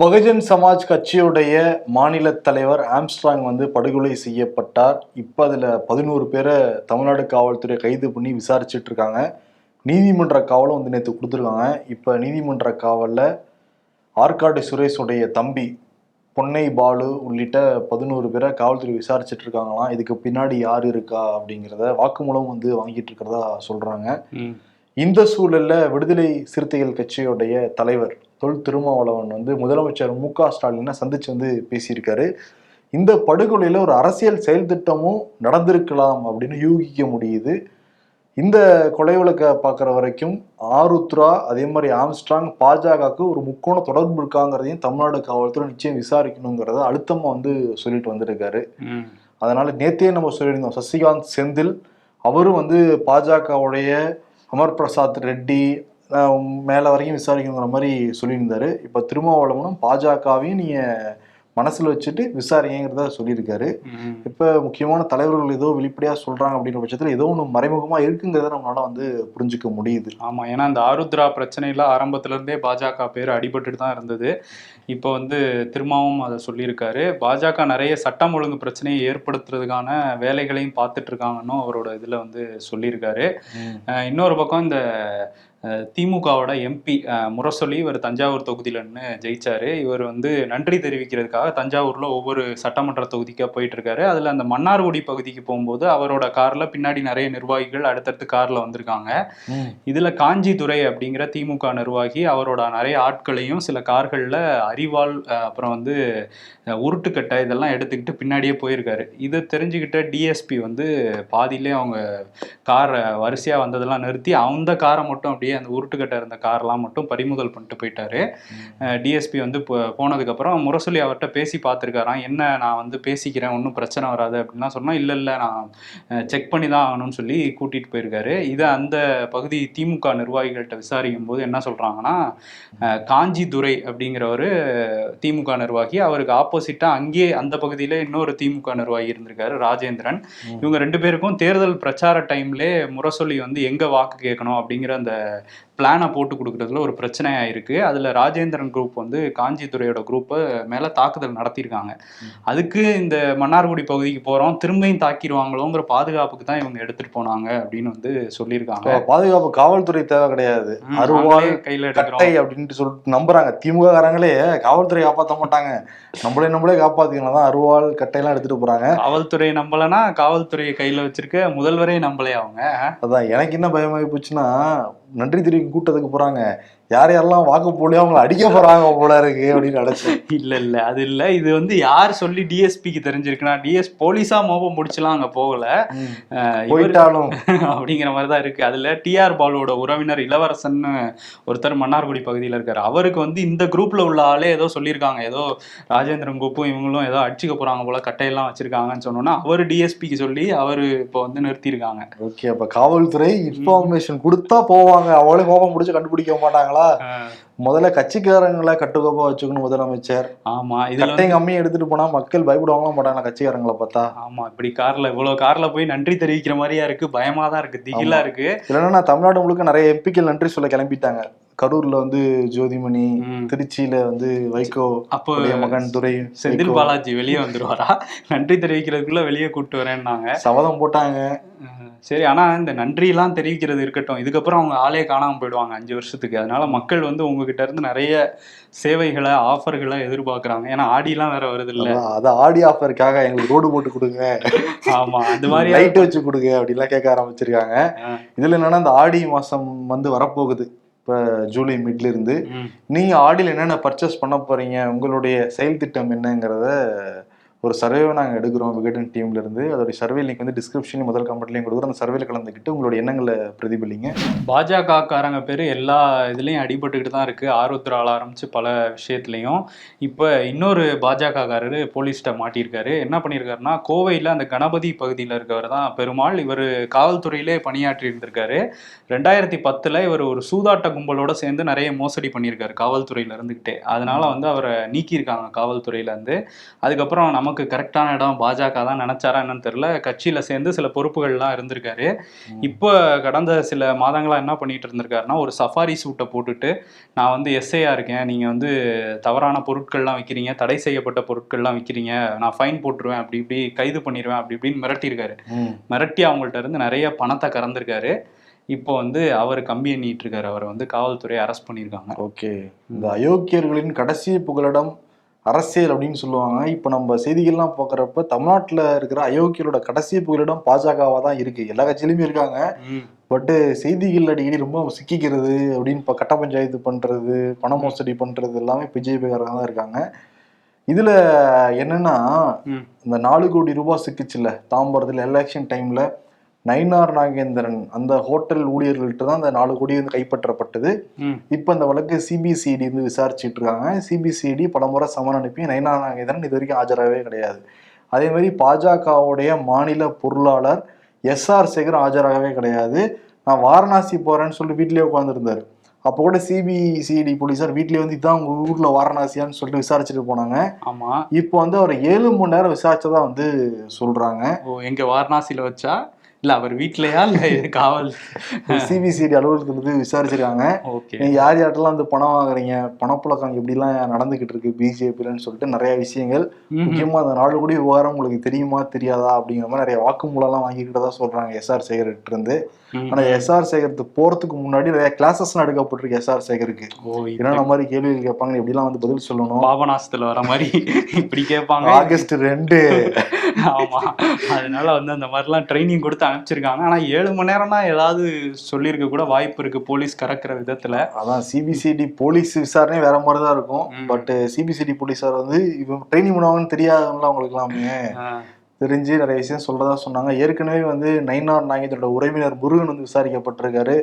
பகுஜன் சமாஜ் கட்சியுடைய மாநில தலைவர் ஆம்ஸ்ட்ராங் வந்து படுகொலை செய்யப்பட்டார். இப்போ அதில் பதினோரு பேரை தமிழ்நாடு காவல்துறை கைது பண்ணி விசாரிச்சுட்டு இருக்காங்க. நீதிமன்ற காவலும் வந்து நேற்று கொடுத்துருக்காங்க. இப்போ நீதிமன்ற காவலில் ஆற்காடு சுரேஷுடைய தம்பி பொன்னை பாலு உள்ளிட்ட பதினோரு பேரை காவல்துறை விசாரிச்சுட்டு இருக்காங்களாம். இதுக்கு பின்னாடி யார் இருக்கா அப்படிங்கிறத வாக்குமூலம் வந்து வாங்கிட்டு இருக்கிறதா சொல்றாங்க. ம். இந்த சூழல்ல விடுதலை சிறுத்தைகள் கட்சியுடைய தலைவர் தொல் திருமாவளவன் வந்து முதலமைச்சர் மு க ஸ்டாலினை சந்திச்சு வந்து பேசியிருக்காரு. இந்த படுகொலையில ஒரு அரசியல் செயல் திட்டமும் நடந்திருக்கலாம் அப்படின்னு யூகிக்க முடியுது. இந்த கொலை வழக்கை பார்க்குற வரைக்கும் ஆருத்ரா அதே மாதிரி ஆம்ஸ்ட்ராங் பாஜகவுக்கு ஒரு முக்கோண தொடர்பு இருக்காங்கிறதையும் தமிழ்நாடு காவல்துறை நிச்சயம் விசாரிக்கணுங்கிறத அழுத்தமா வந்து சொல்லிட்டு வந்திருக்காரு. அதனால நேத்தே நம்ம சொல்லியிருந்தோம் சசிகாந்த் செந்தில் அவரும் வந்து பாஜகவுடைய அமர் பிரசாத் ரெட்டி மேல வரைக்கும் விசாரிக்கணுங்கிற மாதிரி சொல்லியிருந்தாரு. இப்ப திருமாவளவனும் பாஜகவையும் நீங்க மனசுல வச்சுட்டு விசாரிங்கிறத சொல்லியிருக்காரு. இப்ப முக்கியமான தலைவர்கள் ஏதோ வெளிப்படையா சொல்றாங்க அப்படின்ற பட்சத்துல ஏதோ ஒண்ணு மறைமுகமா இருக்குங்கிறத நம்மளால வந்து புரிஞ்சுக்க முடியுது. ஆமா ஏன்னா இந்த ஆருத்ரா பிரச்சனையில ஆரம்பத்துல இருந்தே பாஜக பேர் அடிபட்டுட்டு தான் இருந்தது. இப்போ வந்து திரும்பவும் அதை சொல்லியிருக்காரு. பாஜக நிறைய சட்டம் ஒழுங்கு பிரச்சனையை ஏற்படுத்துறதுக்கான வேலைகளையும் பார்த்துட்டு இருக்காங்கன்னு அவரோட இதுல வந்து சொல்லியிருக்காரு. இன்னொரு பக்கம் இந்த திமுகவோட எம்பி முரசொலி இவர் தஞ்சாவூர் தொகுதியில நின்னு ஜெயிச்சாரு. இவர் வந்து நன்றி தெரிவிக்கிறதுக்காக தஞ்சாவூர்ல ஒவ்வொரு சட்டமன்ற தொகுதிக்கா போயிட்டு இருக்காரு அதுல அந்த மன்னார்குடி பகுதிக்கு போகும்போது அவரோட கார்ல பின்னாடி நிறைய நிர்வாகிகள் அடுத்தடுத்து கார்ல வந்திருக்காங்க. இதுல காஞ்சி துரை அப்படிங்கிற திமுக நிர்வாகி அவரோட நிறைய ஆட்களையும் சில கார்கள்ல அரிவாள் அப்புறம் வந்து உருட்டுக்கட்டை இதெல்லாம் எடுத்துக்கிட்டு பின்னாடியே போயிருக்காரு. இதை தெரிஞ்சுக்கிட்ட டிஎஸ்பி வந்து பாதியிலே அவங்க காரை வரிசையா வந்ததெல்லாம் நிறுத்தி அந்த காரை மட்டும் அப்படியே அந்த உருட்டுக்கட்டை இருந்த கார்லாம் மட்டும் பறிமுதல் பண்ணிட்டு போயிட்டாரு. டிஎஸ்பி வந்து போனதுக்கப்புறம் முரசொலி அவர்கிட்ட பேசி பார்த்துருக்காராம். என்ன நான் வந்து பேசிக்கிறேன் ஒன்றும் பிரச்சனை வராது அப்படின்லாம் சொன்னா இல்லை இல்லை நான் செக் பண்ணி தான் ஆகணும்னு சொல்லி கூட்டிட்டு போயிருக்காரு. இதை அந்த பகுதி திமுக நிர்வாகிகள்கிட்ட விசாரிக்கும் போது என்ன சொல்றாங்கன்னா அஹ், காஞ்சி துரை அப்படிங்கிறவர் திமுக நிர்வாகி. அவருக்கு ஆப்போசிட்டா அங்கேயே அந்த பகுதியில இன்னொரு திமுக நிர்வாகி இருந்திருக்காரு ராஜேந்திரன். இவங்க ரெண்டு பேருக்கும் தேர்தல் பிரச்சார டைம்லே முரசொலி வந்து எங்க வாக்கு கேட்கணும் அப்படிங்கிற அந்த பிளானை போட்டு கொடுக்கறதுல ஒரு பிரச்சனையா இருக்கு. அதுல ராஜேந்திரன் குரூப் வந்து காஞ்சித்துறையோட குரூப்பை மேல தாக்குதல் நடத்தியிருக்காங்க. அதுக்கு இந்த மன்னார்குடி பகுதிக்கு போறோம். திரும்பியும் தாக்கிடுவாங்களோங்கிற பாதுகாப்புக்கு தான் இவங்க எடுத்துட்டு போனாங்க அப்படின்னு வந்து சொல்லியிருக்காங்க. பாதுகாப்பு காவல்துறை தேவை கிடையாது. அருவாள் கையில கட்டை அப்படின்ட்டு சொல்லிட்டு நம்புறாங்க. திமுக காரங்களே காவல்துறை காப்பாற்ற மாட்டாங்க. நம்மளே நம்மளே காப்பாத்திக்கணும். தான் அருவாள் கட்டையெல்லாம் எடுத்துட்டு போறாங்க. காவல்துறை நம்பலனா காவல்துறையை கையில வச்சிருக்க முதல்வரே நம்பலையே அவங்க. அதான் எனக்கு என்ன பயமாகி போச்சுன்னா நன்றி தெரிவிக்க கூட்டத்துக்கு போகிறாங்க யார் யாரெல்லாம் வாக்கு போலியோ அவங்கள அடிக்க போறாங்க போல இருக்கு அப்படின்னு நினைச்சேன். இல்ல இல்ல. அது இல்ல. இது வந்து யார் சொல்லி டிஎஸ்பிக்கு தெரிஞ்சிருக்குன்னா டிஎஸ் போலீஸா மோபம் முடிச்சுலாம் அங்க போகல. போயிட்டாலும். அப்படிங்கிற மாதிரி தான் இருக்கு. அதுல டிஆர் பாலுவோட உறவினர் இளவரசன் ஒருத்தர் மன்னார்குடி பகுதியில் இருக்காரு. அவருக்கு வந்து இந்த குரூப்ல உள்ள ஆளே ஏதோ சொல்லியிருக்காங்க. ஏதோ ராஜேந்திரன் குரூப்பும் இவங்களும் ஏதோ அடிச்சுக்க போறாங்க போல கட்டையெல்லாம் வச்சிருக்காங்கன்னு சொன்னோன்னா அவர் டிஎஸ்பிக்கு சொல்லி அவரு இப்போ வந்து நிறுத்தியிருக்காங்க. ஓகே. அப்ப காவல்துறை இன்ஃபர்மேஷன் கொடுத்தா போவாங்க. அவங்களே கோபம் முடிச்சு கண்டுபிடிக்க மாட்டாங்களா? அஹ் முதல்ல கட்சிக்காரங்களை கட்டுக்கோப்பா வச்சுக்கணும் முதலமைச்சர். ஆமா இதுல வந்து- கட்டை கம்மியா எடுத்துட்டு போனா மக்கள் பயப்படுவாங்களா மாட்டாங்களா கட்சிக்காரங்களை பார்த்தா? ஆமா இப்படி கார்ல இவ்வளவு கார்ல போய் நன்றி தெரிவிக்கிற மாதிரியா இருக்கு. பயமா தான் இருக்கு திகிலா. இருக்கு. இல்லைன்னா தமிழ்நாடு முழுக்க நிறைய எம்பிக்கள் நன்றி சொல்ல கிளம்பிட்டாங்க. கரூர்ல வந்து ஜோதிமணி. திருச்சியில வந்து வைகோ அப்போ மகன் துரை செந்தில் பாலாஜி வெளியே வந்துருவாரா? நன்றி தெரிவிக்கிறதுக்குள்ள வெளியே கூப்பிட்டு வரேன்னாங்க. சபதம் போட்டாங்க. சரி ஆனா இந்த நன்றியெல்லாம் தெரிவிக்கிறது இருக்கட்டும். இதுக்கப்புறம் அவங்க ஆளே காணாம போயிடுவாங்க அஞ்சு வருஷத்துக்கு. அதனால மக்கள் வந்து உங்ககிட்ட இருந்து நிறைய சேவைகளை ஆஃபர்களை எதிர்பார்க்கறாங்க. ஏன்னா ஆடிலாம் வேற வருது இல்ல அது ஆடி ஆஃபருக்காக எங்களுக்கு ரோடு போட்டு கொடுங்க. ஆமா அந்த மாதிரி லைட் வச்சு கொடுங்க அப்படிலாம் கேட்க ஆரம்பிச்சிருக்காங்க. இதுல என்னன்னா இந்த ஆடி மாசம் வந்து வரப்போகுது. இப்ப ஜூலை மிட்ல இருந்து. நீங்க ஆடியில் என்னென்ன பர்ச்சேஸ் பண்ண போறீங்க? உங்களுடைய செயல் திட்டம் என்னங்கிறத ஒரு சர்வேவை நாங்கள் எடுக்கிறோம் விகடன் டீம்லேருந்து இருந்து. சர்வே லிங்க் வந்து டிஸ்கிரிப்ஷன் முதல் கமெண்ட்லையும் கொடுக்குறோம். அந்த சர்வேல கலந்துக்கிட்டு உங்களுடைய எண்ணங்களை பிரதிபலிங்க. பாஜகக்காரங்க பேர் எல்லா இதுலேயும் அடிபட்டுக்கிட்டு தான் இருக்குது ஆருத்ரால ஆரம்பித்து பல விஷயத்துலையும். இப்போ இன்னொரு பாஜகக்காரர் போலீஸ்கிட்ட மாட்டியிருக்காரு. என்ன பண்ணியிருக்காருன்னா கோவையில் அந்த கணபதி பகுதியில் இருக்கவர் தான் பெருமாள். இவர் காவல்துறையிலே பணியாற்றி இருந்திருக்காரு. ரெண்டாயிரத்தி பத்தில் இவர் ஒரு சூதாட்ட கும்பலோட சேர்ந்து நிறைய மோசடி பண்ணியிருக்காரு காவல்துறையில் இருந்துக்கிட்டே அதனால வந்து அவரை நீக்கியிருக்காங்க காவல்துறையிலேருந்து அதுக்கப்புறம் நம்ம நமக்கு கரெக்டான இடம் பாஜக தான் நினைச்சாரா என்னன்னு தெரியல. கட்சியில சேர்ந்து சில பொறுப்புகள்லாம் இருந்திருக்காரு. இப்போ கடந்த சில மாதங்களா என்ன பண்ணிட்டு இருந்திருக்காருன்னா ஒரு சஃபாரி சூட்டை போட்டுட்டு நான் வந்து எஸ்ஐயா இருக்கேன் நீங்க வந்து தவறான பொருட்கள்லாம் விற்கிறீங்க தடை செய்யப்பட்ட பொருட்கள்லாம் விற்கிறீங்க நான் ஃபைன் போட்டுருவேன் அப்படி இப்படி கைது பண்ணிடுவேன் அப்படி இப்படின்னு மிரட்டியிருக்காரு. மிரட்டி அவங்கள்ட்ட இருந்து நிறைய பணத்தை கறந்திருக்காரு. இப்போ வந்து அவர் கம்பி எண்ணிட்டு இருக்காரு. அவரை வந்து காவல்துறை அரெஸ்ட் பண்ணியிருக்காங்க. ஓகே. இந்த அயோக்கியர்களின் கடைசி புகலிடம் அரசியல் அப்படின்னு சொல்லுவாங்க. இப்போ நம்ம செய்திகள்லாம் பார்க்குறப்ப தமிழ்நாட்டில் இருக்கிற அயோக்கியரோட கடைசி புகலிடம் பாஜகவாக தான் இருக்கு. எல்லா கட்சியிலுமே இருக்காங்க. பட்டு செய்திகள் அடிக்கடி ரொம்ப சிக்கிக்கிறது அப்படின்னு இப்போ கட்ட பஞ்சாயத்து பண்றது பண மோசடி பண்றது எல்லாமே பிஜேபிக்காரங்க தான் இருக்காங்க. இதுல என்னன்னா. இந்த நாலு கோடி ரூபாய் சிக்கிச்சுல தாம்பரத்தில் எலெக்ஷன் டைம்ல நயினார் நாகேந்திரன் அந்த ஹோட்டல் ஊழியர்கள்ட்ட தான் அந்த நாலு கோடி வந்து கைப்பற்றப்பட்டது. இப்போ இந்த வழக்கு சிபிசிஐடி வந்து விசாரிச்சுட்டு இருக்காங்க சிபிசிஐடி பலமுறை சமன் அனுப்பி நயினார் நாகேந்திரன் இது வரைக்கும் ஆஜராகவே கிடையாது. அதே மாதிரி பாஜகவுடைய மாநில பொருளாளர் எஸ்ஆர் சேகர் ஆஜராகவே கிடையாது. நான் வாரணாசி போறேன்னு சொல்லிட்டு வீட்லயே உட்காந்துருந்தாரு அப்போ கூட சிபிசிஐடி போலீஸார் வீட்லயே வந்து இதான் உங்க ஊர்ல வாரணாசியான்னு சொல்லிட்டு விசாரிச்சுட்டு போனாங்க. ஆமா. இப்போ வந்து அவர் ஏழு மணி நேரம் விசாரிச்சதா வந்து சொல்றாங்க. ஓ எங்க வாரணாசியில வச்சா இல்ல அவர் வீட்லயா இல்ல காவல்? சிபிசிஐடி அலுவலகத்துல இருந்து விசாரிச்சிருக்காங்க. நீங்க யார் யார்ட்டெல்லாம் வந்து பணம் வாங்குறீங்க? பணப்புழக்கம் எப்படிலாம் நடந்துகிட்டு இருக்கு? பிஜேபிலன்னு சொல்லிட்டு நிறைய விஷயங்கள். முக்கியமா அந்த நாலு கோடி விவகாரம் உங்களுக்கு தெரியுமா தெரியாதா அப்படிங்கிற மாதிரி நிறைய வாக்குமூலம்லாம் வாங்கிக்கிட்டதா சொல்றாங்க எஸ்ஆர் சேகர்கிட்ட இருந்து ஆனா எஸ்ஆர் சேகருக்கு போறதுக்கு முன்னாடி நிறைய கிளாஸஸ்லாம் எடுக்கப்பட்டிருக்கு எஸ்ஆர் சேகருக்கு. என்னென்ன மாதிரி கேள்விகள் கேட்பாங்க எப்படிலாம் வந்து பதில் சொல்லணும்? பாபநாசத்துல வர மாதிரி இப்படி கேட்பாங்க. ஆகஸ்ட் ரெண்டு. ஆமா. அதனால வந்து அந்த மாதிரிலாம் ட்ரைனிங் கொடுத்து அனுப்பிச்சிருக்காங்க. ஆனா ஏழு மணி நேரம்னா ஏதாவது சொல்லியிருக்க கூட வாய்ப்பு இருக்கு போலீஸ் கறக்குற விதத்துல. அதான் சிபிசிஐடி போலீஸ் விசாரணை வேற மாதிரி தான் இருக்கும். பட் சிபிசிஐடி போலீஸார் வந்து இவங்க ட்ரைனிங் பண்ணுவாங்கன்னு தெரியாதுங்களா அவங்களுக்கு எல்லாமே. தெரிஞ்சு நிறைய விஷயம் சொல்றதா சொன்னாங்க. ஏற்கனவே வந்து நயினார் நாகேந்திரோட உறவினர் முருகன் வந்து விசாரிக்கப்பட்டிருக்காரு.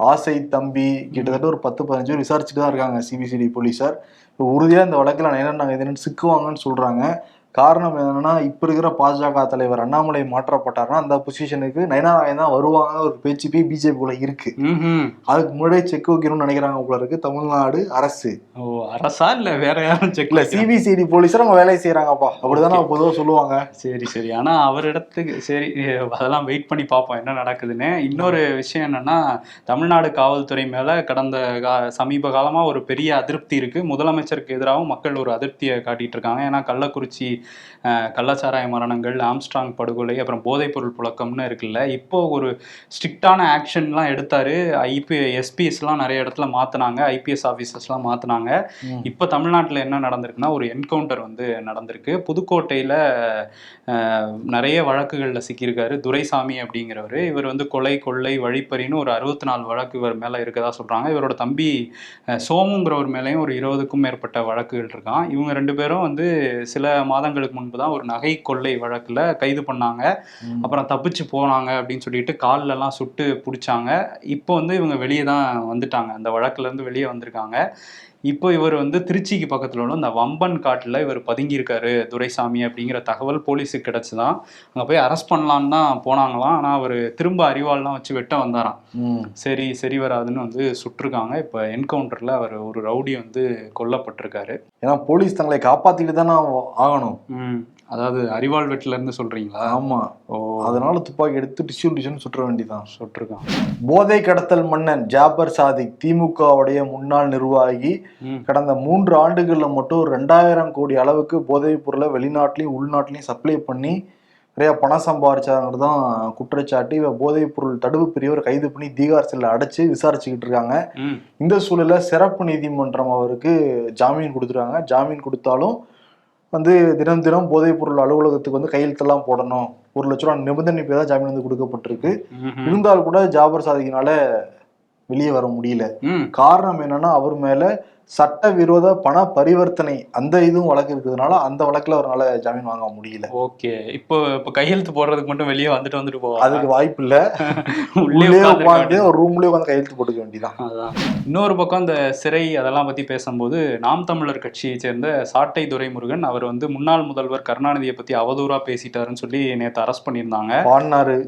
ஆசை தம்பி கிட்டத்தட்ட ஒரு பத்து பதினஞ்சு பேர் விசாரிச்சுட்டு தான் இருக்காங்க சிபிசிடி போலீஸார் இப்போ உறுதியா இந்த வழக்கில் நயினார் நாகேந்திரன் சிக்குவாங்கன்னு சொல்றாங்க. காரணம் என்னன்னா இப்ப இருக்கிற பாஜக தலைவர் அண்ணாமலை மாற்றப்பட்டாருன்னா அந்த பொசிஷனுக்கு நயினார் நாகேந்திரன் தான் வருவாங்க ஒரு பேச்சு போய் பிஜேபிக்குள்ள இருக்கு. ம்ஹும். அதுக்கு முன்னாடியே செக் வைக்கணும்னு நினைக்கிறாங்க போல இருக்கு தமிழ்நாடு அரசு. ஓ அரசா இல்ல வேற யாரும் செக் இல்ல சிபிசிடி போலீஸார் அவங்க வேலையை செய்யறாங்கப்பா அப்படிதானே பொதுவாக சொல்லுவாங்க. சரி சரி. ஆனா அவர் இடத்துக்கு சரி அதெல்லாம் வெயிட் பண்ணி பார்ப்போம் என்ன நடக்குதுன்னு. இன்னொரு விஷயம் என்னன்னா தமிழ்நாடு காவல்துறை மேல கடந்த கா- சமீப காலமா ஒரு பெரிய அதிருப்தி இருக்கு. முதலமைச்சருக்கு எதிராகவும் மக்கள் ஒரு அதிருப்தியை காட்டிட்டு இருக்காங்க. ஏன்னா கள்ளக்குறிச்சி கள்ளச்சாராய மரணங்கள் ஆம்ஸ்ட்ராங் படுகொலை அப்புறம் போதைப்பொருள் புழக்கம்னு இருக்குல்ல இப்போ ஒரு ஸ்ட்ரிக்டான ஆக்ஷன்லாம் எடுத்தாரு. ஐபி எஸ்பிஎஸ்லாம் நிறைய இடத்துல மாத்தினாங்க ஐபிஎஸ் ஆஃபீஸர்ஸ்லாம் மாத்தினாங்க. இப்போ தமிழ்நாட்டில் என்ன நடந்திருக்குன்னா ஒரு என்கவுண்டர் வந்து நடந்திருக்கு. புதுக்கோட்டையில் நிறைய வழக்குகளில் சிக்கியிருக்காரு துரைசாமி அப்படிங்கிறவர். இவர் வந்து கொலை கொள்ளை வழிப்பறின்னு ஒரு அறுபத்தி நாலு வழக்கு இவர் மேலே இருக்கதா சொல்கிறாங்க இவரோட தம்பி சோமுங்கிறவர் மேலேயும் ஒரு இருபதுக்கும் மேற்பட்ட வழக்குகள் இருக்கான். இவங்க ரெண்டு பேரும் வந்து சில மாதங்களுக்கு முன்பு தான் ஒரு நகை கொள்ளை வழக்கில் கைது பண்ணாங்க. அப்புறம் தப்பிச்சு போனாங்க அப்படின்னு சொல்லிட்டு கால்ல எல்லாம் சுட்டு பிடிச்சாங்க. இப்போ வந்து இவங்க வெளியே தான் வந்துட்டாங்க. அந்த வழக்குல இருந்து வெளியே வந்திருக்காங்க. இப்போ இவர் வந்து திருச்சிக்கு பக்கத்துல உள்ள இந்த வம்பன் காட்டுல இவர் பதுங்கியிருக்காரு துரைசாமி அப்படிங்கிற தகவல் போலீஸுக்கு கிடைச்சுதான். அங்க போய் அரெஸ்ட் பண்ணலான்னு தான் போனாங்களாம். ஆனா அவர் திரும்ப அறிவாள்லாம் வச்சு வெட்ட வந்தாராம். ம். சரி சரி வராதுன்னு வந்து சுட்டிருக்காங்க. இப்போ என்கவுண்டர்ல அவர் ஒரு ரவுடி வந்து கொல்லப்பட்டிருக்காரு. ஏன்னா போலீஸ் தங்களை காப்பாத்திட்டு தானே ஆகணும். ம். அதாவது அறிவாள் வெட்டில இருந்து சொல்றீங்களா? ஆமா. ஓ. அதனால துப்பாக்கி எடுத்து டிஷ்யூ டிஷ்யூன்னு சுற்ற வேண்டியதான் சுட்டிருக்காங்க போதை கடத்தல் மன்னன் ஜாபர் சாதிக் திமுகவுடைய முன்னாள் நிர்வாகி கடந்த மூன்று ஆண்டுகள்ல மட்டும் ரெண்டாயிரம் கோடி அளவுக்கு போதைப் பொருளை வெளிநாட்டிலையும் உள்நாட்டிலையும் சப்ளை பண்ணி நிறைய பணம் சம்பாரிச்சாங்கிறது தான் குற்றச்சாட்டு. இவ போதைப் பொருள் தடுப்பு பிரிவர் கைது பண்ணி தீகார் செல்ல அடைச்சு விசாரிச்சுக்கிட்டு இருக்காங்க. இந்த சூழல்ல சிறப்பு நீதிமன்றம் அவருக்கு ஜாமீன் கொடுத்துருக்காங்க. ஜாமீன் கொடுத்தாலும் வந்து தினம் தினம் போதைப் பொருள் அலுவலகத்துக்கு வந்து கையெழுத்தெல்லாம் போடணும். ஒரு லட்ச ரூபா நிபந்தனை பேர் தான் ஜாமீன் வந்து கொடுக்கப்பட்டிருக்கு. இருந்தால் கூட ஜாபர் சாதிக்கினால வெளியே வர முடியல. காரணம் என்னன்னா அவர் மேல சட்டவிரோத பண பரிவர்த்தனை அந்த இதுவும் வழக்கு இருக்கிறதுனால அந்த வழக்குல அவரால ஜாமீன் வாங்க முடியல. ஓகே. இப்போ இப்போ கையெழுத்து போடுறதுக்கு மட்டும் வெளியே வந்துட்டு வந்துட்டு போவா அதுக்கு வாய்ப்பு இல்ல. உள்ளே உட்காந்து ஒரு ரூம்லயே உட்காந்து கையெழுத்து போட்டுக்க வேண்டியதான் அதான். இன்னொரு பக்கம் இந்த சிறை அதெல்லாம் பத்தி பேசும்போது நாம் தமிழர் கட்சியை சேர்ந்த சாட்டை துரைமுருகன் அவர் வந்து முன்னாள் முதல்வர் கருணாநிதியை பத்தி அவதூறா பேசிட்டாருன்னு சொல்லி நேத்து அரெஸ்ட் பண்ணியிருந்தாங்க. பாடினாரு.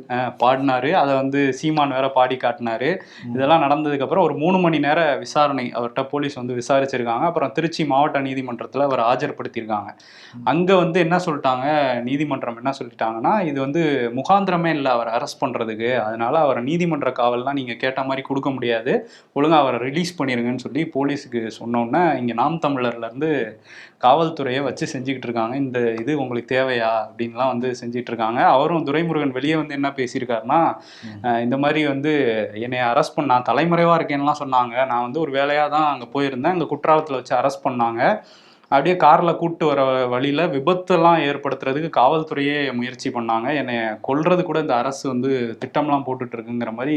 பாடினாரு. அதை வந்து சீமான் வேற பாடி காட்டினாரு. இதெல்லாம் நடந்ததுக்கு அப்புறம் ஒரு மூணு மணி நேர விசாரணை அவர்கிட்ட போலீஸ் வந்து விசாரிச்சிருக்காங்க. அப்புறம் திருச்சி மாவட்ட நீதிமன்றத்தில் அவர் ஆஜர்படுத்தியிருக்காங்க. அங்கே வந்து என்ன சொல்லிட்டாங்க? நீதிமன்றம் என்ன சொல்லிட்டாங்கன்னா இது வந்து முகாந்திரமே இல்லை அவர் அரெஸ்ட் பண்ணுறதுக்கு அதனால அவரை நீதிமன்ற காவல்லாம் நீங்கள் கேட்ட மாதிரி கொடுக்க முடியாது. ஒழுங்கா அவரை ரிலீஸ் பண்ணிடுங்கன்னு சொல்லி போலீஸுக்கு சொன்னோன்னே இங்கே நாம் தமிழர்லேருந்து காவல்துறையை வச்சு செஞ்சுக்கிட்டு இருக்காங்க இந்த இது உங்களுக்கு தேவையா? அப்படின்லாம் வந்து செஞ்சுட்டு இருக்காங்க அவரும் துரைமுருகன் வெளியே வந்து என்ன பேசியிருக்காருன்னா இந்த மாதிரி வந்து என்னை அரெஸ்ட் பண்ண தலைமறைவாக இருக்கேன்லாம் சொன்னாங்க. நான் வந்து ஒரு வேலையாக தான் அங்கே போயிருந்தேன். அங்கே குற்றாலத்தில் வச்சு அரெஸ்ட் பண்ணாங்க. அப்படியே காரில் கூட்டு வர வழியில் விபத்தெல்லாம் ஏற்படுத்துறதுக்கு காவல்துறையே முயற்சி பண்ணாங்க. என்னை கொல்றது கூட இந்த அரசு வந்து திட்டம்லாம் போட்டுட்டு இருக்குங்கிற மாதிரி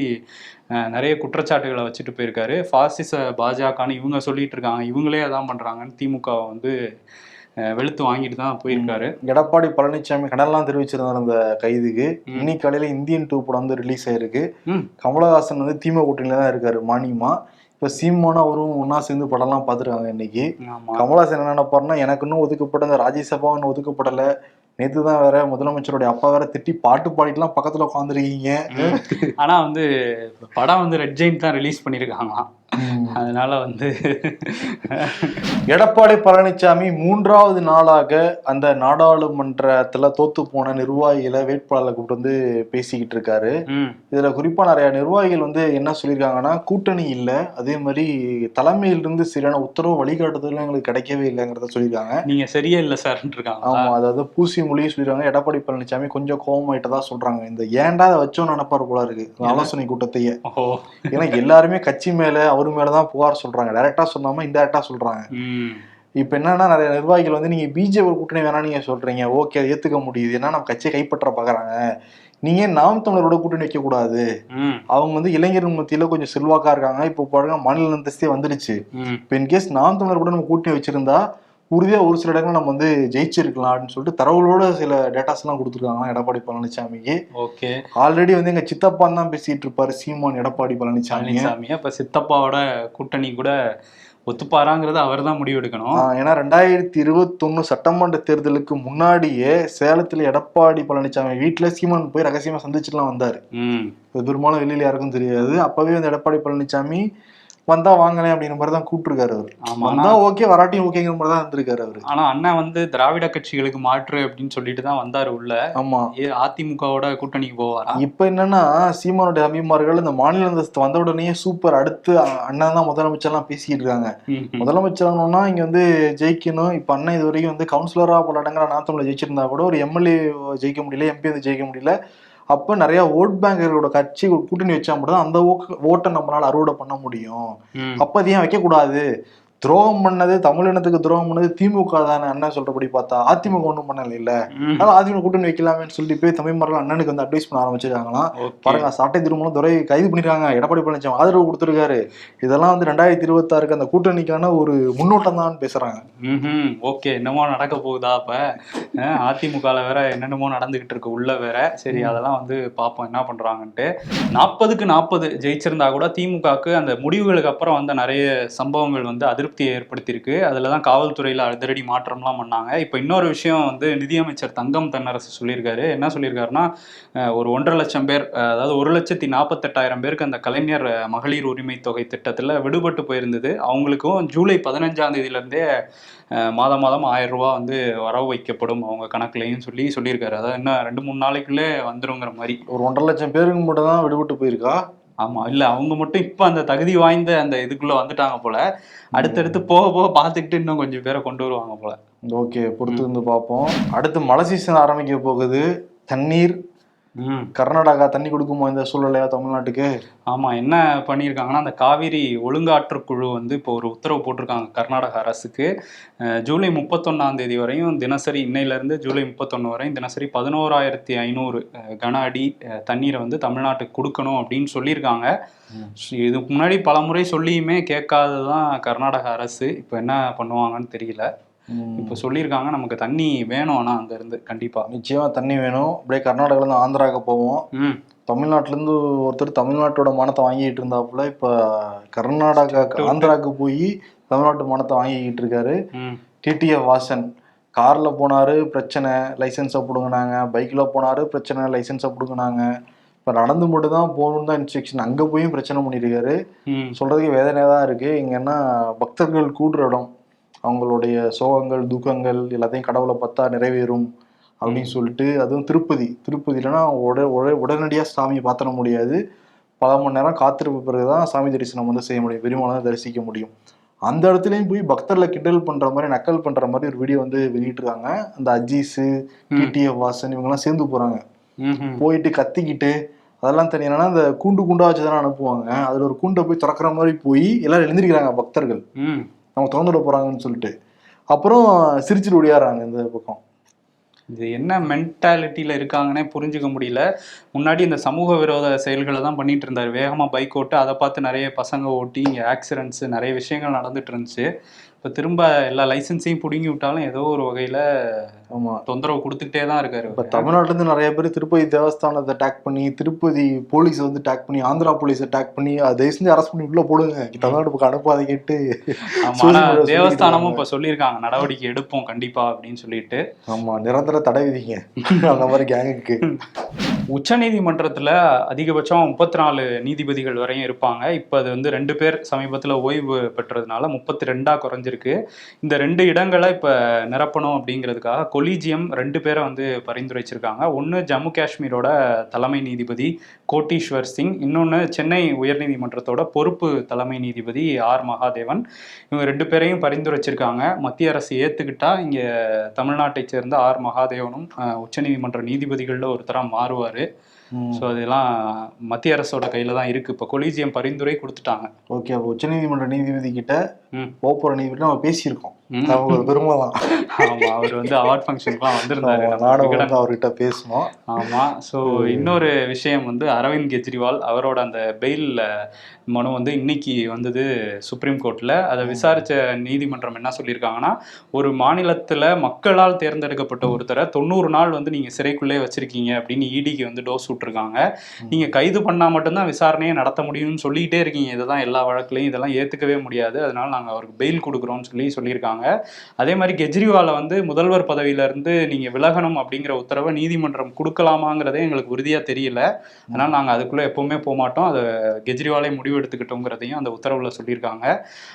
நிறைய குற்றச்சாட்டுகளை வச்சுட்டு போயிருக்காரு. பாசிச பாஜகன்னு இவங்க சொல்லிட்டு இருக்காங்க. இவங்களே அதான் பண்ணுறாங்கன்னு திமுக வந்து வெளுத்து வாங்கிட்டு தான் போயிருக்காரு. எடப்பாடி பழனிசாமி கடன்லாம் தெரிவிச்சிருந்தார் அந்த கைதுக்கு. இன்னைக்கு காலையில இந்தியன் டூ படம் வந்து ரிலீஸ் ஆயிருக்கு. கமலஹாசன் வந்து திமுக கூட்டணியில தான் இருக்காரு மானியமா இப்ப சீமானும் அவரும் ஒன்னா சேர்ந்து படம்லாம் பார்த்துருக்காங்க இன்னைக்கு. ஆமா. கமலஹாசன் என்ன நினைப்பாருன்னா எனக்கு இன்னும் ஒதுக்கப்பட்ட அந்த ராஜ்யசபா இன்னும் ஒதுக்கப்படல. நேத்து தான் வேற முதலமைச்சருடைய அப்பா வேற திட்டி பாட்டு பாடிட்டுலாம் பக்கத்துல உட்காந்துருக்கீங்க ஆனா வந்து படம் வந்து ரெட் ஜெயின் தான் ரிலீஸ் பண்ணியிருக்காங்களாம். அதனால வந்து எடப்பாடி பழனிசாமி மூன்றாவது நாளாக அந்த நாடாளுமன்றத்துல தோத்து போன நிர்வாகிகளை வேட்பாளர்களை கூப்பிட்டு வந்து பேசிக்கிட்டு இருக்காரு. இதுல குறிப்பா நிறைய நிர்வாகிகள் வந்து என்ன சொல்லியிருக்காங்கன்னா கூட்டணி இல்ல அதே மாதிரி தலைமையிலிருந்து சரியான உத்தரவு வழிகாட்டுதல் எங்களுக்கு கிடைக்கவே இல்லைங்கிறத சொல்லியிருக்காங்க. நீங்க சரியே இல்ல சார் இருக்காங்க ஆமா அதாவது பூசி மொழியும் சொல்லிருக்காங்க எடப்பாடி பழனிசாமி கொஞ்சம் கோவமாயிட்டதா சொல்றாங்க. இந்த ஏன்டா அதை வச்சோன்னு நினைப்பாரு போல இருக்கு. ஆலோசனை கூட்டத்தையே. ஏன்னா எல்லாருமே கட்சி மேல அவரு மேலதான் புகார் சொல்றாங்க. டைரக்டா சொல்லாம இன்டைரக்டா சொல்றாங்க. இப்ப என்னன்னா நிறைய நிர்வாகிகள் வந்து நீங்க பிஜேபி கூட்டணி வேணா நீங்க சொல்றீங்க. ஓகே அதை ஏத்துக்க முடியுது. ஏன்னா நம்ம கட்சியை கைப்பற்ற பாக்குறாங்க. நீங்க நாம் தமிழரோட கூட்டணி வைக்க கூடாது? அவங்க வந்து இளைஞர்கள் மத்தியில கொஞ்சம் செல்வாக்கா இருக்காங்க. இப்போ பாருங்க மாநில அந்தஸ்தே வந்துருச்சு. இப்போ இன்கேஸ் நாம் தமிழர் கூட நம்ம கூட்டணி வச்சிருந்தா உறுதியா ஒரு சில இடங்கள் நம்ம வந்து ஜெயிச்சிருக்கலாம் அப்படின்னு சொல்லிட்டு தரவுகளோட சில டேட்டாஸ் எல்லாம் கொடுத்துருக்காங்க. எடப்பாடி பழனிசாமிக்கு ஓகே. ஆல்ரெடி வந்து எங்க சித்தப்பான் தான் பேசிட்டு இருப்பாரு சீமான் எடப்பாடி பழனிசாமி பழனிசாமி அப்ப சித்தப்பாவோட கூட்டணி கூட ஒத்துப்பாராங்கிறது அவர் தான் முடிவெடுக்கணும் ஏன்னா ரெண்டாயிரத்தி இருபத்தொன்னு சட்டமன்ற தேர்தலுக்கு முன்னாடியே சேலத்துல எடப்பாடி பழனிசாமி வீட்டுல சீமான் போய் ரகசியமா சந்திச்சுட்டுலாம் வந்தாரு. இது பெரும்பாலும் வெளியில யாருக்கும் தெரியாது. அப்பவே வந்து எடப்பாடி பழனிசாமி வந்தா வாங்கினேன் அப்படிங்கிற மாதிரி தான் கூப்பிட்டுருக்காரு அவரு. வந்தா ஓகே வராட்டியும் ஓகேங்கிற மாதிரி தான் இருந்திருக்காரு அவரு. ஆனா அண்ணன் வந்து திராவிட கட்சிகளுக்கு மாற்று அப்படின்னு சொல்லிட்டு தான் வந்தாரு உள்ள. ஆமா. அதிமுகவோட கூட்டணிக்கு போவாரா? இப்ப என்னன்னா சீமானுடைய அபிமார்கள் இந்த மாநில அந்தஸ்து வந்த உடனே சூப்பர் அடுத்து அண்ணன் தான் முதலமைச்சர்லாம் பேசிட்டு இருக்காங்க. முதலமைச்சர் ஆகணும்னா இங்க வந்து ஜெயிக்கணும். இப்ப அண்ணன் இது வரைக்கும் வந்து கவுன்சிலரா பல இடங்கள நாத்தமிழ ஜெயிச்சிருந்தா கூட ஒரு எம்எல்ஏ ஜெயிக்க முடியல எம்பி வந்து ஜெயிக்க முடியல. அப்ப நிறைய ஓட் பேங்கர்களோட கட்சி கூட்டணி வச்சா மட்டும் தான் அந்த ஓட்டை நம்மளால அறுவடை பண்ண முடியும். அப்ப அது ஏன் வைக்க கூடாது துரோகம் பண்ணது தமிழினத்துக்கு துரோகம் பண்ணது திமுக தானே. அண்ணன் சொல்றபடி பார்த்தா அதிமுக ஒண்ணும் பண்ணல இல்ல. அதனால அதிமுக கூட்டணி வைக்கலாமேன்னு சொல்லிட்டு போய் தமிழ்மார்கள் அண்ணனுக்கு வந்து அட்வைஸ் பண்ண ஆரம்பிச்சிருக்காங்களாம். பாருங்க சாட்டை திருமணம் துறை கைது பண்ணிருக்காங்க. எடப்பாடி பழனிசாமி ஆதரவு கொடுத்திருக்காரு. இதெல்லாம் வந்து ரெண்டாயிரத்தி இருபத்தாறுக்கு அந்த கூட்டணிக்கான ஒரு முன்னோட்டம் தான் பேசுறாங்க. ஓகே. என்னமோ நடக்க போகுதா அப்ப? அஹ், அதிமுகல வேற என்னென்னமோ நடந்துகிட்டு இருக்கு உள்ள வேற. சரி அதெல்லாம் வந்து பார்ப்போம் என்ன பண்றாங்கன்ட்டு. நாற்பதுக்கு நாற்பது ஜெயிச்சிருந்தா கூட திமுகவுக்கு அந்த முடிவுகளுக்கு அப்புறம் வந்த நிறைய சம்பவங்கள் வந்து அதிருப்தியை ஏற்படுத்தியிருக்கு. அதில் தான் காவல்துறையில் அதிரடி மாற்றம்லாம் பண்ணாங்க. இப்போ இன்னொரு விஷயம் வந்து நிதியமைச்சர் தங்கம் தென்னரசு சொல்லியிருக்காரு. என்ன சொல்லியிருக்காருன்னா ஒரு ஒன்றரை லட்சம் பேர் அதாவது ஒரு லட்சத்தி நாற்பத்தெட்டாயிரம் பேருக்கு அந்த கலைஞர் மகளிர் உரிமை தொகை திட்டத்தில் விடுபட்டு போயிருந்தது. அவங்களுக்கும் ஜூலை பதினஞ்சாம் தேதியிலேருந்தே மாதம் மாதம் ஆயிரம் ரூபா வந்து வரவு வைக்கப்படும் அவங்க கணக்குலையும் சொல்லி சொல்லியிருக்காரு. அதாவது இன்னும் ரெண்டு மூணு நாளைக்குள்ளே வந்துருங்கிற மாதிரி. ஒரு ஒன்றரை லட்சம் பேருக்கு மட்டும் தான் விடுபட்டு போயிருக்கா? ஆமா இல்ல அவங்க மட்டும் இப்ப அந்த தகுதி வாய்ந்த அந்த இதுக்குள்ள வந்துட்டாங்க போல அடுத்தடுத்து போக போக பார்த்துக்கிட்டு இன்னும் கொஞ்சம் பேரை கொண்டு வருவாங்க போல. ஓகே பொறுத்து வந்து பார்ப்போம். அடுத்து மழை சீசன் ஆரம்பிக்க போகுது. தண்ணீர் கர்நாடகா தண்ணி கொடுக்குமா இந்த சூழ்நிலையா தமிழ்நாட்டுக்கு? ஆமா என்ன பண்ணியிருக்காங்கன்னா அந்த காவிரி ஒழுங்காற்றுக்குழு வந்து இப்போ ஒரு உத்தரவு போட்டிருக்காங்க கர்நாடக அரசுக்கு. ஜூலை முப்பத்தொன்னாம் தேதி வரையும் தினசரி இன்னையிலேருந்து ஜூலை முப்பத்தொன்று வரையும் தினசரி பதினோராயிரத்தி ஐநூறு கன அடி தண்ணீரை வந்து தமிழ்நாட்டுக்கு கொடுக்கணும் அப்படின்னு சொல்லியிருக்காங்க. இதுக்கு முன்னாடி பல முறை சொல்லியுமே கேட்காததான் கர்நாடக அரசு. இப்போ என்ன பண்ணுவாங்கன்னு தெரியல. இப்போ சொல்லியிருக்காங்க நமக்கு தண்ணி வேணும் ஆனால் அங்கேருந்து கண்டிப்பாக நிச்சயமா தண்ணி வேணும். அப்படியே கர்நாடகால இருந்து ஆந்திராவுக்கு போவோம். ம். தமிழ்நாட்டுல இருந்து ஒருத்தர் தமிழ்நாட்டோட மானத்தை வாங்கிட்டு இருந்தாப்புல இப்ப கர்நாடகா ஆந்திராவுக்கு போய் தமிழ்நாட்டு மானத்தை வாங்கிக்கிட்டு இருக்காரு. டிடிஎஃப் வாசன். கார்ல போனாரு பிரச்சனை. லைசன்ஸை பிடுங்கினாங்க. பைக்ல போனாரு பிரச்சனை. லைசன்ஸை பிடுங்கினாங்க. இப்போ நடந்து மட்டும் தான் போகணும்னு தான் இன்ஸ்ட்ரக்ஷன் அங்கே போயும் பிரச்சனை பண்ணியிருக்காரு ம். சொல்றதுக்கு வேதனையாக தான் இருக்கு. இங்க என்ன பக்தர்கள் கூடுற இடம். அவங்களுடைய சோகங்கள் துக்கங்கள் எல்லாத்தையும் கடவுளை பார்த்தா நிறைவேறும் அப்படின்னு சொல்லிட்டு அதுவும் திருப்பதி. திருப்பதியிலனா உட உட உடனடியாக சாமியை பார்த்துட முடியாது. பல மணி நேரம் காத்திருப்பு பிறகு தான் சாமி தரிசனம் வந்து செய்ய முடியும். பெருமாளை தரிசிக்க முடியும். அந்த இடத்துலயும் போய் பக்தர்களை கிண்டல் பண்ற மாதிரி நக்கல் பண்ற மாதிரி ஒரு வீடியோ வந்து வெளியிட்டிருக்காங்க. அந்த அஜீஸ் டிடிஎஃப் வாசன் இவங்கெல்லாம் சேர்ந்து போறாங்க. போயிட்டு கத்திக்கிட்டு அதெல்லாம் தனியானா அந்த கூண்டு கூண்டா வச்சு தானே அனுப்புவாங்க. அதுல ஒரு கூண்டை போய் திறக்கிற மாதிரி போய் எல்லாரும் எழுந்திருக்கிறாங்க பக்தர்கள். நம்ம அவங்க விட போகிறாங்கன்னு சொல்லிட்டு. அப்புறம் சிரிச்சுட்டு ஒடியாடுறாங்க இந்த பக்கம். இது என்ன மென்டாலிட்டியில் இருக்காங்கன்னே புரிஞ்சுக்க முடியல. முன்னாடி இந்த சமூக விரோத செயல்களை தான் பண்ணிட்டு இருந்தார். வேகமாக பைக் ஓட்டு அதை பார்த்து நிறைய பசங்க ஓட்டி இங்கே ஆக்சிடென்ட்ஸு நிறைய விஷயங்கள் நடந்துட்டு இருந்துச்சு. இப்போ திரும்ப எல்லா லைசன்ஸையும் பிடுங்கி விட்டாலும் ஏதோ ஒரு வகையில ஆமா. தொந்தரவு கொடுத்துக்கிட்டே தான் இருக்காரு இப்ப அவரு. தமிழ்நாட்டுல இருந்து நிறைய பேர் திருப்பதி தேவஸ்தானத்தை டேக் பண்ணி திருப்பதி போலீஸ் வந்து டேக் பண்ணி ஆந்திரா போலீஸை டேக் பண்ணி அதை செஞ்சு அரெஸ்ட் பண்ணி உள்ள போடுங்க. தமிழ்நாடு பக்கம் அனுப்பாதை கேட்டு தேவஸ்தானமும். இப்ப சொல்லியிருக்காங்க நடவடிக்கை எடுப்போம் கண்டிப்பா அப்படின்னு சொல்லிட்டு. ஆமா நிரந்தர தடை விதிங்க. அந்த மாதிரி கேங்குக்கு உச்சநீதிமன்றத்தில் அதிகபட்சம் முப்பத்தி நாலு நீதிபதிகள் வரையும் இருப்பாங்க. இப்போ அது வந்து ரெண்டு பேர் சமீபத்தில் ஓய்வு பெற்றதுனால முப்பத்தி ரெண்டாக குறைஞ்சிருக்கு. இந்த ரெண்டு இடங்களை இப்போ நிரப்பணும் அப்படிங்கிறதுக்காக கொலீஜியம் ரெண்டு பேரை வந்து பரிந்துரைச்சிருக்காங்க. ஒன்று ஜம்மு காஷ்மீரோட தலைமை நீதிபதி கோட்டீஸ்வர் சிங் இன்னொன்று சென்னை உயர்நீதிமன்றத்தோட பொறுப்பு தலைமை நீதிபதி ஆர் மகாதேவன். இவங்க ரெண்டு பேரையும் பரிந்துரைச்சிருக்காங்க. மத்திய அரசு ஏற்றுக்கிட்டால் இங்கே தமிழ்நாட்டை சேர்ந்த ஆர் மகாதேவனும் உச்சநீதிமன்ற நீதிபதிகளில் ஒருத்தராக மாறுவார். இருக்குது ஸோ அதெல்லாம் மத்திய அரசோட கையில தான் இருக்கு. இப்போ கொலீஜியம் பரிந்துரை கொடுத்துட்டாங்க. ஓகே அப்போ உச்சநீதிமன்ற நீதிபதி கிட்ட. போப்புற நீதிபதி நம்ம பேசியிருக்கோம். ஒரு பெருமை தான். ஆமா அவர் வந்து அவார்ட் ஃபங்க்ஷனுக்குலாம் வந்திருந்தாரு. வந்து அவர்கிட்ட பேசணும். ஆமா ஸோ இன்னொரு விஷயம் வந்து அரவிந்த் கெஜ்ரிவால் அவரோட அந்த பெயில் மனு வந்து இன்னைக்கு வந்தது சுப்ரீம் கோர்ட்ல அதை விசாரிச்ச நீதிமன்றம் என்ன சொல்லியிருக்காங்கன்னா ஒரு மாநிலத்துல மக்களால் தேர்ந்தெடுக்கப்பட்ட ஒருத்தரை தொண்ணூறு நாள் வந்து நீங்க சிறைக்குள்ளே வச்சிருக்கீங்க அப்படின்னு இடிக்கு வந்து டோஸ் விட்டுருக்காங்க நீங்க கைது பண்ணா மட்டும்தான் விசாரணையை நடத்த முடியும்னு சொல்லிக்கிட்டே இருக்கீங்க. இதுதான் எல்லா வழக்குலையும் இதெல்லாம் ஏத்துக்கவே முடியாது. அதனால நாங்க அவருக்கு பெயில் கொடுக்குறோம்னு சொல்லி சொல்லியிருக்காங்க. அதே மாதிரி கெஜ்ரிவாலை வந்து முதல்வர் பதவியில இருந்து நீங்க விலகணும் அப்படிங்கிற உத்தரவை நீதிமன்றம் கொடுக்கலாமாங்கிறதே எங்களுக்கு உறுதியா தெரியல. அதனால நாங்க அதுக்குள்ள எப்பவுமே போக மாட்டோம். அதை கெஜ்ரிவாலே முடிவு எடுத்துக்கிட்டோங்கிறதையும் அந்த உத்தரவுல சொல்லியிருக்காங்க.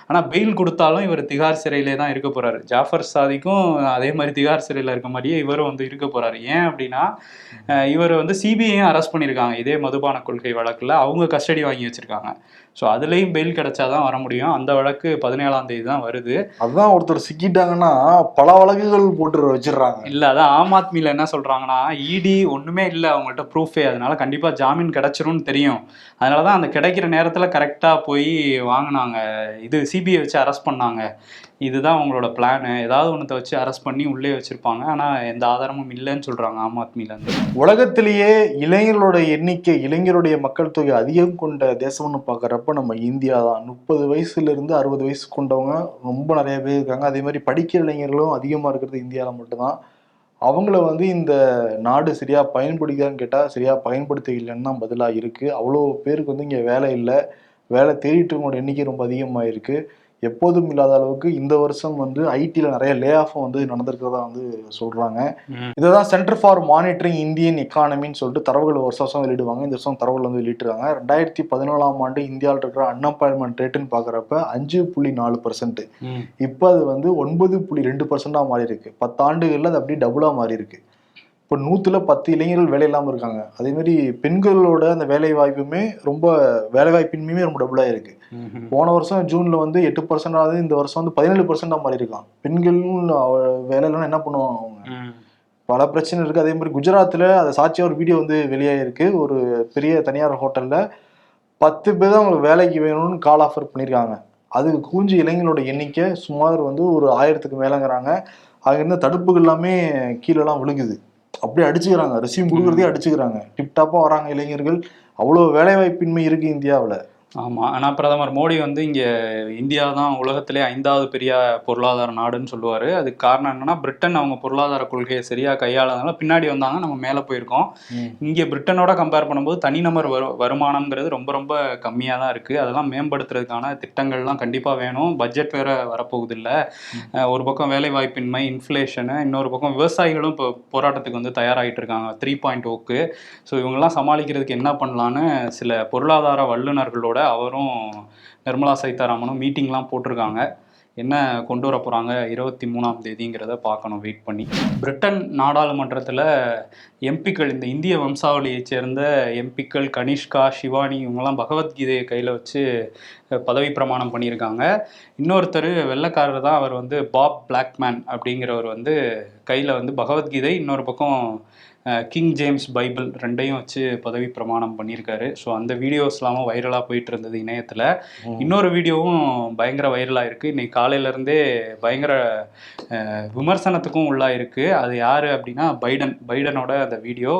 ஆனா பெயில் கொடுத்தாலும் இவர் திகார் சிறையிலே தான் இருக்க போறாரு. ஜாஃபர் சாதிக்கும் அதே மாதிரி திகார் சிறையில இருக்க மாதிரியே இவரும் வந்து இருக்க போறாரு. ஏன் அப்படின்னா இவர் வந்து சிபிஐயும் அரெஸ்ட் பண்ணியிருக்காங்க. இதே மதுபான கொள்கை வழக்குல அவங்க கஸ்டடி வாங்கி வச்சிருக்காங்க. ஸோ அதுலேயும் பெயில் கிடைச்சாதான் வர முடியும். அந்த வழக்கு பதினேழாம் தேதி தான் வருது. அதான் ஒருத்தர் சிக்கிட்டாங்கன்னா பல வழக்குகள் போட்டு வச்சிடுறாங்க. இல்ல அதான் ஆம் ஆத்மியில என்ன சொல்றாங்கன்னா இடி ஒண்ணுமே இல்ல அவங்கள்ட்ட ப்ரூஃபே அதனால கண்டிப்பா ஜாமீன் கிடைச்சிரும்னு தெரியும். அதனாலதான் அந்த கிடைக்கிற நேரத்துல கரெக்டா போய் வாங்கினாங்க. இது சிபிஐ வச்சு அரெஸ்ட் பண்ணாங்க. இதுதான் அவங்களோட பிளானு ஏதாவது ஒன்றத்தை வச்சு அரெஸ்ட் பண்ணி உள்ளே வச்சிருப்பாங்க. ஆனால் எந்த ஆதாரமும் இல்லைன்னு சொல்கிறாங்க ஆம் ஆத்மியிலேருந்து உலகத்திலேயே இளைஞர்களோட எண்ணிக்கை இளைஞருடைய மக்கள் தொகை அதிகம் கொண்ட தேசம்னு பார்க்குறப்ப நம்ம இந்தியா தான். முப்பது வயசுலேருந்து அறுபது வயசு கொண்டவங்க ரொம்ப நிறைய பேர் இருக்காங்க. அதே மாதிரி படிக்கிற இளைஞர்களும் அதிகமாக இருக்கிறது இந்தியாவில் மட்டும்தான். அவங்கள வந்து இந்த நாடு சரியாக பயன்படுத்தான்னு கேட்டால் சரியாக பயன்படுத்த இல்லைன்னு தான் பதிலாக இருக்குது அவ்வளோ பேருக்கு வந்து இங்கே வேலை இல்லை. வேலை தேடிட்டு இருக்கவங்களோட எண்ணிக்கை ரொம்ப அதிகமாக இருக்குது எப்போதும் இல்லாத அளவுக்கு இந்த வருஷம் வந்து ஐடியில் நிறைய லே ஆஃபும் வந்து நடந்திருக்கிறதா வந்து சொல்றாங்க. இதுதான் சென்டர் ஃபார் மானிட்டரிங் இந்தியன் எக்கானமின்னு சொல்லிட்டு தரவுகள் வருஷம் வருஷம் வெளியிடுவாங்க. இந்த வருஷம் தரவுகள் வந்து வெளியிட்டிருக்காங்க ரெண்டாயிரத்தி பதினேழாம் ஆண்டு இந்தியாவில் இருக்கிற அன்எம்ப்ளாய்மெண்ட் ரேட்டுன்னு பார்க்குறப்ப அஞ்சு புள்ளி நாலு பர்சன்ட் இப்போ அது வந்து ஒன்பது புள்ளி ரெண்டு பர்சன்டாக மாறி இருக்கு பத்து ஆண்டுகளில் அது அப்படியே டபுளாக மாறி இருக்கு இப்போ நூற்றுல பத்து இளைஞர்கள் வேலை இல்லாமல் இருக்காங்க. அதே மாதிரி பெண்களோட அந்த வேலை வாய்ப்புமே ரொம்ப வேலை வாய்ப்பின்மையுமே ரொம்ப டபுளாக இருக்கு. போன வருஷம் ஜூன்ல வந்து எட்டு பர்சன்ட் ஆகுது இந்த வருஷம் வந்து பதினேழு பர்சன்டாக மாறி இருக்கான் பெண்கள் வேலை இல்லைன்னா என்ன பண்ணுவாங்க அவங்க? பல பிரச்சனை இருக்கு. அதே மாதிரி குஜராத்ல அதை சாட்சியா ஒரு வீடியோ வந்து வெளியாயிருக்கு. ஒரு பெரிய தனியார் ஹோட்டல்ல பத்து பேர் தான் அவங்களுக்கு வேலைக்கு வேணும்னு கால் ஆஃபர் பண்ணியிருக்காங்க. அதுக்கு கூஞ்சி இளைஞர்களோட எண்ணிக்கை சுமார் வந்து ஒரு ஆயிரத்துக்கு மேலங்கிறாங்க. அங்க இருந்த தடுப்புகள் எல்லாமே கீழெல்லாம் விழுகுது. அப்படியே அடிச்சுக்கிறாங்க. ரெசியூம் கொடுக்குறதே அடிச்சுக்கிறாங்க. டிப்டாப்பா வராங்க இளைஞர்கள். அவ்வளோ வேலைவாய்ப்பின்மை இருக்கு இந்தியாவில். ஆமா. ஆனா பிரதமர் மோடி வந்து இங்க இந்தியா தான் உலகத்திலே ஐந்தாவது பெரிய பொருளாதார நாடுன்னு சொல்லுவாரு. அதுக்கு காரணம் என்னன்னா பிரிட்டன் அவங்க பொருளாதார கொள்கையை சரியா கையாளதுனால பின்னாடி வந்தாங்க நம்ம மேல போயிருக்கோம். இங்க பிரிட்டனோட கம்பேர் பண்ணும்போது தனிநபர் வரு வருமானம்ங்கிறது ரொம்ப ரொம்ப கம்மியா தான் இருக்கு. அதெல்லாம் மேம்படுத்துறதுக்கான திட்டங்கள்லாம் கண்டிப்பா வேணும். பட்ஜெட் வேற வரப்போகுது இல்ல ஒரு பக்கம் வேலை வாய்ப்பின்மை இன்ஃப்ளேஷனு இன்னொரு பக்கம் விவசாயிகளும் இப்போ போராட்டத்துக்கு வந்து தயாராகிட்டு இருக்காங்க. Three point ஓக்கு. ஸோ இவங்கெல்லாம் சமாளிக்கிறதுக்கு என்ன பண்ணலான்னு சில பொருளாதார வல்லுநர்களோட அவரும் நிர்மலா சீதாராமனும் மீட்டிங்லாம் போட்டிருக்காங்க. என்ன கொண்டு வர போகிறாங்க இருபத்தி மூணாம் தேதிங்கிறத பார்க்கணும் வெயிட் பண்ணி. பிரிட்டன் நாடாளுமன்றத்தில் எம்பிக்கள் இந்த இந்திய வம்சாவளியைச் சேர்ந்த எம்பிக்கள் கனிஷ்கா சிவானி இவங்கெல்லாம் பகவத்கீதையை கையில் வச்சு பதவி பிரமாணம் பண்ணியிருக்காங்க. இன்னொருத்தர் வெள்ளக்காரர் தான் அவர் வந்து பாப் பிளாக்மேன் அப்படிங்கிறவர் வந்து கையில் வந்து பகவத்கீதை இன்னொரு பக்கம் கிங் ஜேம்ஸ் பைபிள் ரெண்டையும் வச்சு பதவி பிரமாணம் பண்ணியிருக்காரு. ஸோ அந்த வீடியோஸ்லாமும் வைரலாக போயிட்டு இருந்தது இணையத்தில். இன்னொரு வீடியோவும் பயங்கர வைரலாக இருக்குது இன்னைக்கு காலையிலேருந்தே பயங்கர விமர்சனத்துக்கும் உள்ளாயிருக்கு. அது யார் அப்படின்னா பைடன் பைடனோட அந்த வீடியோ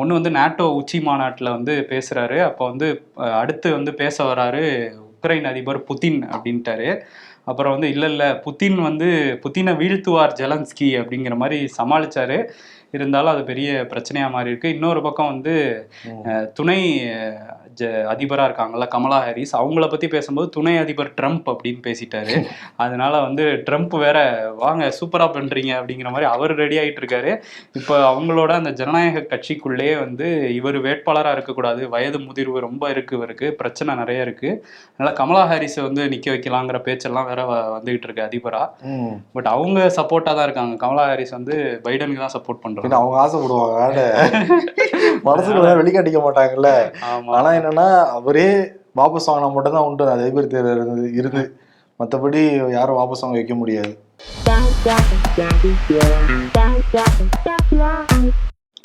ஒன்று வந்து நாட்டோ உச்சி மாநாட்டில் வந்து பேசுகிறாரு அப்போ வந்து அடுத்து வந்து பேச வராரு உக்ரைன் அதிபர் புதின் அப்படின்ட்டாரு. அப்புறம் வந்து இல்லை இல்லை புதின் வந்து புதினை வீழ்த்துவார் ஜெலன்ஸ்கி அப்படிங்கிற மாதிரி சமாளிச்சாரு. இருந்தாலும் அது பெரிய பிரச்சனையா மாறி இருக்கு. இன்னொரு பக்கம் வந்து துணை அதிபராக இருக்காங்கல்ல கமலா ஹாரிஸ். அவங்கள பற்றி பேசும்போது துணை அதிபர் ட்ரம்ப் அப்படின்னு பேசிட்டாரு. அதனால வந்து ட்ரம்ப் வேற வாங்க சூப்பராக பண்ணுறீங்க அப்படிங்கிற மாதிரி அவர் ரெடி ஆகிட்டு இருக்காரு. இப்போ அவங்களோட அந்த ஜனநாயக கட்சிக்குள்ளேயே வந்து இவர் வேட்பாளராக இருக்கக்கூடாது. வயது முதிர்வு ரொம்ப இருக்கு இவருக்கு. பிரச்சனை நிறைய இருக்கு. அதனால கமலா ஹாரிஸை வந்து நிற்க வைக்கலாங்கிற பேச்செல்லாம் வேற வந்துகிட்டு இருக்கு அதிபரா. ம். பட் அவங்க சப்போர்ட்டாக தான் இருக்காங்க. கமலா ஹாரிஸ் வந்து பைடனுக்கு தான் சப்போர்ட் பின்ன பண்றாங்க அவங்க ஆசைப்படுவாங்க. மனசுக்குள்ள வெளிக்காட்டிக்க மாட்டாங்கல்ல. ஆனா என்னன்னா அவரே வாபஸ் வாங்கினா மட்டும் தான் உண்டு. அது அதிபர் தேர்தல் இருந்தது இருந்து. மத்தபடி யாரும் வாபஸ் வாங்க வைக்க முடியாது.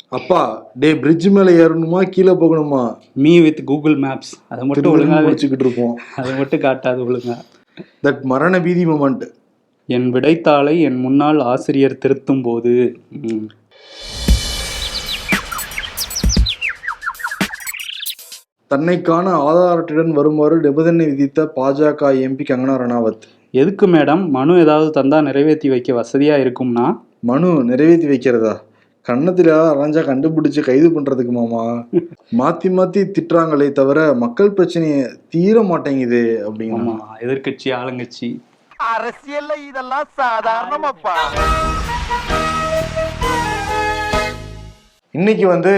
அப்பா டே பிரிட்ஜ் மேல ஏறணுமா? கீழே போகணுமா? மீ வித் கூகுள் மேப்ஸ் அதை மட்டும் ஒழுங்கா முடிச்சுக்கிட்டு இருப்போம். அதை மட்டும் காட்டாது ஒழுங்கா. தட் மரண பீதி மூமெண்ட் என் விடைத்தாளை என் முன்னாள் ஆசிரியர் திருத்தும் போது. தன்னைக்கான ஆதாரத்துடன் வருமாறு நிபந்தனை விதித்த பாஜக எம்பி கங்கனா ரணாவத். எதுக்கு மேடம்? மனு ஏதாவது தந்தா நிறைவேற்றி வைக்க வசதியா இருக்கும்னா? மனு நிறைவேற்றி வைக்கிறதா? கன்னத்துல அரைஞ்சா கண்டுபிடிச்சு கைது பண்றதுக்கு மாமா? மாத்தி மாத்தி திட்டுறாங்களே தவிர மக்கள் பிரச்சனையை தீர மாட்டேங்குது அப்படிங்கிற ஆமா எதிர்க்கட்சி ஆளுங்கட்சி. அரசியல்ல இதெல்லாம் சாதாரணமாப்பா. இன்னைக்கு வந்து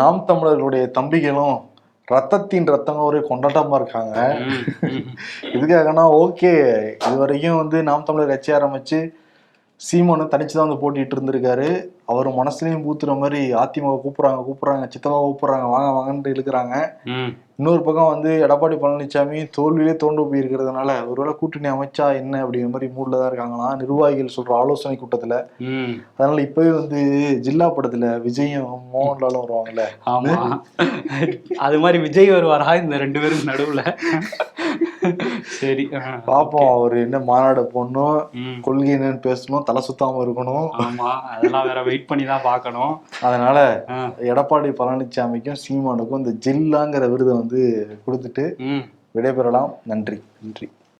நாம் தமிழர்களுடைய தம்பிகளும் ரத்தத்தின் ரத்தம் ஒரு கொண்டாட்டமா இருக்காங்க. இதுக்காகனா ஓகே. இது வரைக்கும் வந்து நாம் தமிழர் கட்சி ஆரம்பிச்சு சீமானு தனிச்சு தான் வந்து போட்டிட்டு இருந்திருக்காரு. அவர் மனசுலயும் பூத்துற மாதிரி அதிமுக கூப்பிடுறாங்க கூப்பிடுறாங்க சித்தப்பா கூப்பிடுறாங்க வாங்க வாங்கன்ட்டு இழுக்கிறாங்க. ம். இன்னொரு பக்கம் வந்து எடப்பாடி பழனிசாமி தோல்வியிலே தோண்டு போயிருக்கிறதுனால ஒருவேளை கூட்டணி அமைச்சா என்ன அப்படிங்கிற மாதிரி மூட்ல தான் இருக்காங்களாம் நிர்வாகிகள் சொல்ற ஆலோசனை கூட்டத்துல. அதனால இப்பவே வந்து ஜில்லா படத்துல விஜயும் மோகன்லாலும் வருவாங்கல்ல. ஆமா. அது மாதிரி விஜய் வருவாரா? இந்த ரெண்டு பேரும் நடுவுல. சரி. பாப்போம் அவர் என்ன மாநாடு போடணும். கொள்கை என்னன்னு பேசணும் தலை சுத்தாம இருக்கணும் ஆமா அதெல்லாம் வேற வெயிட் பண்ணி தான் பார்க்கணும் அதனால. எடப்பாடி பழனிசாமிக்கும் சீமானுக்கும் இந்த ஜில்லாங்கிற விருதை வந்து கொடுத்துட்டு விடைபெறலாம் நன்றி நன்றி